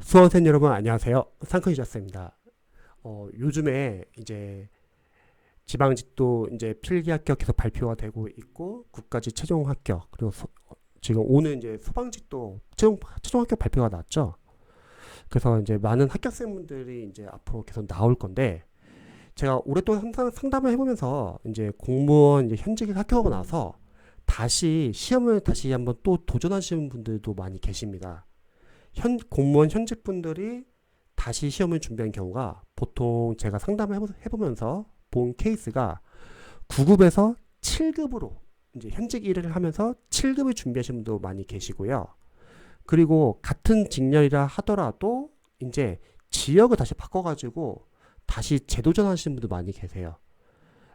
수험생 여러분 안녕하세요. 상크이자스입니다. 어, 요즘에 이제 지방직도 이제 필기 합격 계속 발표가 되고 있고 국가직 최종 합격 그리고 소- 어, 지금 오늘 이제 소방직도 최종 최종 합격 발표가 났죠. 그래서 이제 많은 합격생분들이 이제 앞으로 계속 나올 건데 제가 오랫동안 항상 상담을 해보면서 이제 공무원 이제 현직에 합격하고 나서 다시 시험을 다시 한번 또 도전하시는 분들도 많이 계십니다. 현 공무원 현직 분들이 다시 시험을 준비한 경우가 보통 제가 상담을 해보, 해보면서 본 케이스가 9급에서 7급으로 이제 현직 일을 하면서 7급을 준비하시는 분도 많이 계시고요. 그리고 같은 직렬이라 하더라도 이제 지역을 다시 바꿔가지고 다시 재도전하시는 분도 많이 계세요.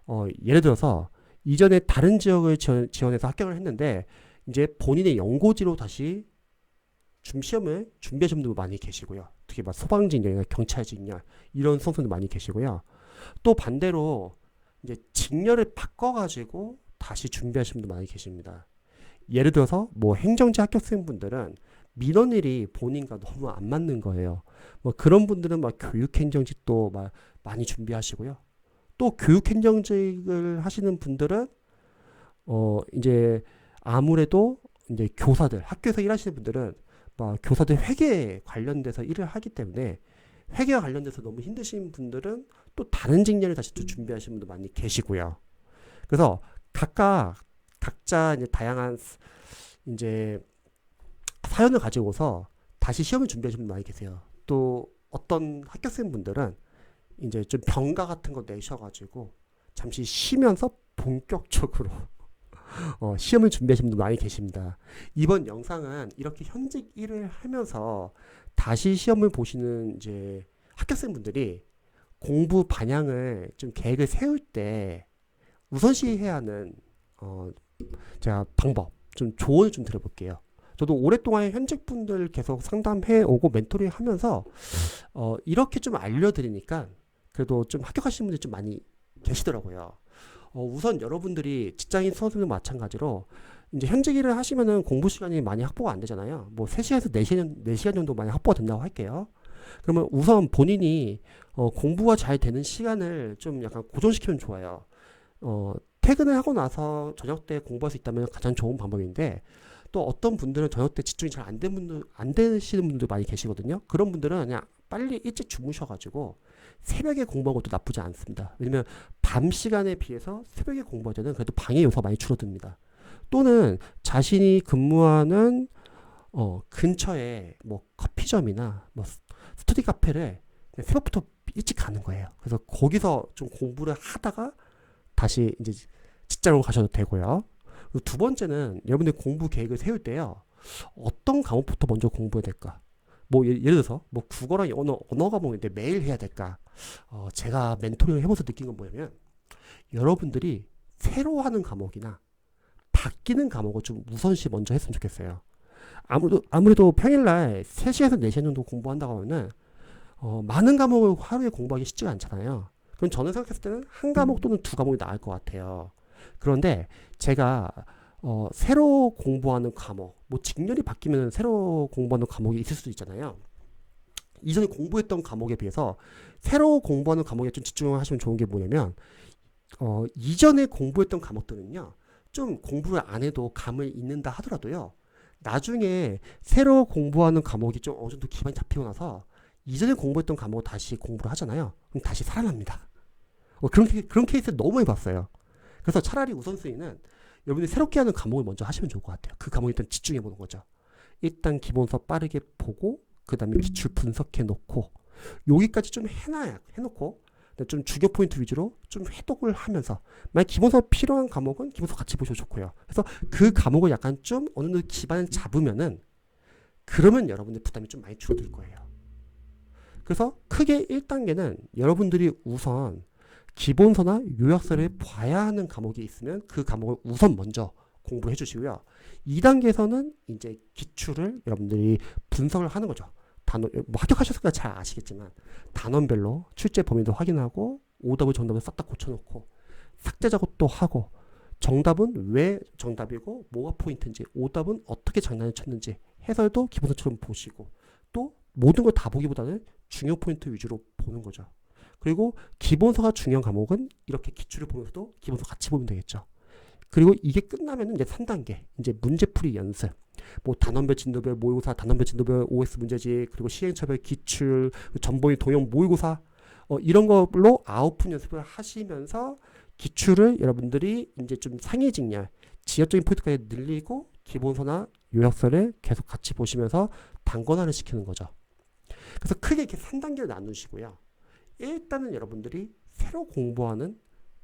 어, 예를 들어서 이전에 다른 지역을 지원, 지원해서 합격을 했는데 이제 본인의 연고지로 다시 준 시험을 준비하시는 분도 많이 계시고요. 특히 막 소방직렬이나 경찰직렬 이런 수험생도 많이 계시고요. 또 반대로 이제 직렬을 바꿔가지고 다시 준비하시는 분도 많이 계십니다. 예를 들어서 뭐 행정지 합격생분들은 민원일이 본인과 너무 안 맞는 거예요. 뭐 그런 분들은 막 교육행정직도 막 많이 준비하시고요. 또 교육행정직을 하시는 분들은 어 이제 아무래도 이제 교사들 학교에서 일하시는 분들은 막 교사들 회계 관련돼서 일을 하기 때문에 회계와 관련돼서 너무 힘드신 분들은 또 다른 직렬을 다시 또 준비하시는 분도 많이 계시고요. 그래서 각각 각자 이제 다양한 스- 이제 사연을 가지고서 다시 시험을 준비하시는 분 많이 계세요. 또 어떤 합격생 분들은 이제 좀 병가 같은 거 내셔가지고 잠시 쉬면서 본격적으로 어, 시험을 준비하시는 분도 많이 계십니다. 이번 영상은 이렇게 현직 일을 하면서 다시 시험을 보시는 이제 합격생분들이 공부 방향을 좀 계획을 세울 때 우선시해야 하는 어, 제가 방법 좀 조언을 좀 드려볼게요. 저도 오랫동안 현직 분들 계속 상담해 오고 멘토링 하면서 어, 이렇게 좀 알려드리니까 그래도 좀 합격하시는 분들이 좀 많이 계시더라고요. 어, 우선 여러분들이 직장인 수험생도 마찬가지로 이제 현직 일을 하시면은 공부 시간이 많이 확보가 안 되잖아요. 뭐 3시간에서 4시간, 4시간 정도 많이 확보가 된다고 할게요. 그러면 우선 본인이 어, 공부가 잘 되는 시간을 좀 약간 고정시키면 좋아요. 어, 퇴근을 하고 나서 저녁 때 공부할 수 있다면 가장 좋은 방법인데 또 어떤 분들은 저녁 때 집중이 잘 안 되는 분들 안 되시는 분들 많이 계시거든요. 그런 분들은 그냥 빨리 일찍 주무셔가지고 새벽에 공부하는 것도 나쁘지 않습니다. 왜냐면 밤 시간에 비해서 새벽에 공부할 때는 그래도 방해 요소가 많이 줄어듭니다. 또는 자신이 근무하는 어, 근처에 뭐 커피점이나 뭐 스- 스터디 카페를 새벽부터 일찍 가는 거예요. 그래서 거기서 좀 공부를 하다가 다시 이제 직장으로 가셔도 되고요. 두 번째는 여러분들 공부 계획을 세울 때요. 어떤 과목부터 먼저 공부해야 될까? 뭐 예- 예를 들어서 뭐 국어랑 언어 언어 과목인데 매일 해야 될까? 어, 제가 멘토링을 해보면서 느낀 건 뭐냐면 여러분들이 새로 하는 과목이나 바뀌는 과목을 좀 우선시 먼저 했으면 좋겠어요. 아무래도 아무래도 평일날 3시에서 4시간 정도 공부한다고 하면은 어, 많은 과목을 하루에 공부하기 쉽지가 않잖아요. 그럼 저는 생각했을 때는 한 과목 또는 두 과목이 나을 것 같아요. 그런데 제가 어, 새로 공부하는 과목, 뭐 직렬이 바뀌면 새로 공부하는 과목이 있을 수도 있잖아요. 이전에 공부했던 과목에 비해서 새로 공부하는 과목에 좀 집중을 하시면 좋은 게 뭐냐면 어, 이전에 공부했던 과목들은요, 좀 공부를 안 해도 감을 잃는다 하더라도요, 나중에 새로 공부하는 과목이 좀 어느 정도 기반이 잡히고 나서 이전에 공부했던 과목을 다시 공부를 하잖아요. 그럼 다시 살아납니다. 어, 그런, 케- 그런 케이스 너무 많이 봤어요. 그래서 차라리 우선순위는 여러분이 새롭게 하는 과목을 먼저 하시면 좋을 것 같아요. 그 과목에 일단 집중해 보는 거죠. 일단 기본서 빠르게 보고, 그 다음에 기출 분석해 놓고, 여기까지 좀 해놔야, 해놓고, 좀 주요 포인트 위주로 좀 해독을 하면서, 만약 기본서 필요한 과목은 기본서 같이 보셔도 좋고요. 그래서 그 과목을 약간 좀 어느 정도 기반을 잡으면은, 그러면 여러분들 부담이 좀 많이 줄어들 거예요. 그래서 크게 1단계는 여러분들이 우선 기본서나 요약서를 봐야 하는 과목이 있으면 그 과목을 우선 먼저 공부해 주시고요. 2단계에서는 이제 기출을 여러분들이 분석을 하는 거죠. 단원, 뭐 합격하셨으니까 잘 아시겠지만 단원별로 출제 범위도 확인하고 오답을 정답을 싹 다 고쳐놓고 삭제 작업도 하고 정답은 왜 정답이고 뭐가 포인트인지 오답은 어떻게 장난을 쳤는지 해설도 기본서처럼 보시고 또 모든 걸 다 보기보다는 중요 포인트 위주로 보는 거죠. 그리고 기본서가 중요한 과목은 이렇게 기출을 보면서도 기본서 같이 보면 되겠죠. 그리고 이게 끝나면은 이제 3단계 이제 문제풀이 연습. 뭐 단원별 진도별 모의고사, 단원별 진도별 OS 문제집, 그리고 시행처별 기출, 전본의 동형 모의고사 어, 이런 걸로 아웃풋 연습을 하시면서 기출을 여러분들이 이제 좀 상위 직렬, 지역적인 포인트까지 늘리고 기본서나 요약서를 계속 같이 보시면서 단권화를 시키는 거죠. 그래서 크게 이렇게 3단계를 나누시고요. 일단은 여러분들이 새로 공부하는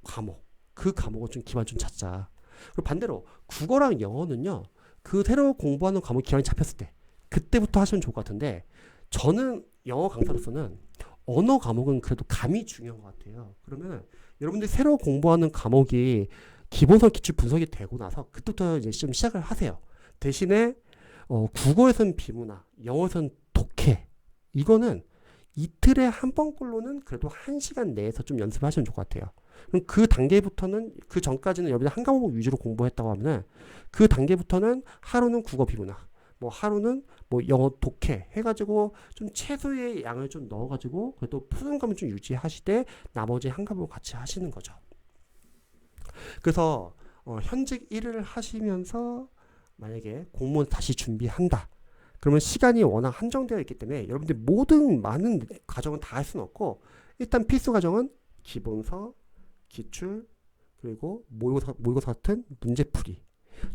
과목, 그 과목을 좀 기반 좀 찾자. 그리고 반대로 국어랑 영어는요. 그 새로 공부하는 과목 기반이 잡혔을 때 그때부터 하시면 좋을 것 같은데 저는 영어 강사로서는 언어 과목은 그래도 감이 중요한 것 같아요. 그러면 여러분들이 새로 공부하는 과목이 기본서 기출 분석이 되고 나서 그때부터 이제 좀 시작을 하세요. 대신에 어, 국어에서는 비문화, 영어에서는 독해 이거는 이틀에 한 번꼴로는 그래도 한 시간 내에서 좀 연습을 하시면 좋을 것 같아요. 그럼 그 단계부터는 그 전까지는 여러분들 한 과목 위주로 공부했다고 하면은 그 단계부터는 하루는 국어 비문화, 뭐 하루는 뭐 영어 독해 해가지고 좀 최소의 양을 좀 넣어가지고 그래도 푸른감을 좀 유지하시되 나머지 한 과목 같이 하시는 거죠. 그래서 어, 현직 일을 하시면서 만약에 공무원 다시 준비한다. 그러면 시간이 워낙 한정되어 있기 때문에 여러분들 모든 많은 과정은 다 할 수는 없고 일단 필수 과정은 기본서, 기출 그리고 모의고사, 모의고사 같은 문제풀이.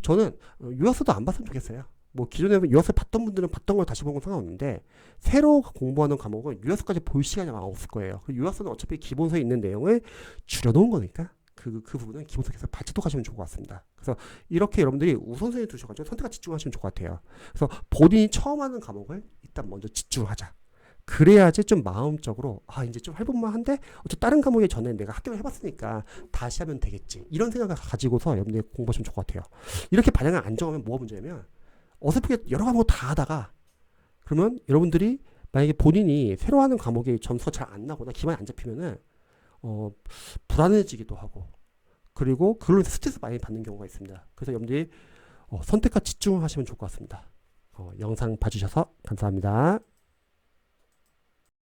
저는 어, 요약서도 안 봤으면 좋겠어요. 뭐 기존에 요약서 봤던 분들은 봤던 걸 다시 보는 건 상관없는데 새로 공부하는 과목은 요약서까지 볼 시간이 아마 없을 거예요. 그 요약서는 어차피 기본서에 있는 내용을 줄여놓은 거니까 그, 그 부분은 기본서 계속 발전독하시면 좋을 것 같습니다. 그래서 이렇게 여러분들이 우선순위 두셔가지고 선택과 집중하시면 좋을 것 같아요. 그래서 본인이 처음 하는 과목을 일단 먼저 집중을 하자. 그래야지 좀 마음적으로 아 이제 좀 해볼만 한데 어차피 다른 과목에 전에 내가 합격을 해봤으니까 다시 하면 되겠지. 이런 생각을 가지고서 여러분들이 공부하시면 좋을 것 같아요. 이렇게 반영을 안 정하면 뭐가 문제냐면 어설프게 여러 과목 다 하다가 그러면 여러분들이 만약에 본인이 새로 하는 과목에 점수가 잘 안 나거나 기반이 안 잡히면은 어 불안해지기도 하고 그리고 그걸로 스트레스 많이 받는 경우가 있습니다. 그래서 여러분들이 어, 선택과 집중을 하시면 좋을 것 같습니다. 어, 영상 봐주셔서 감사합니다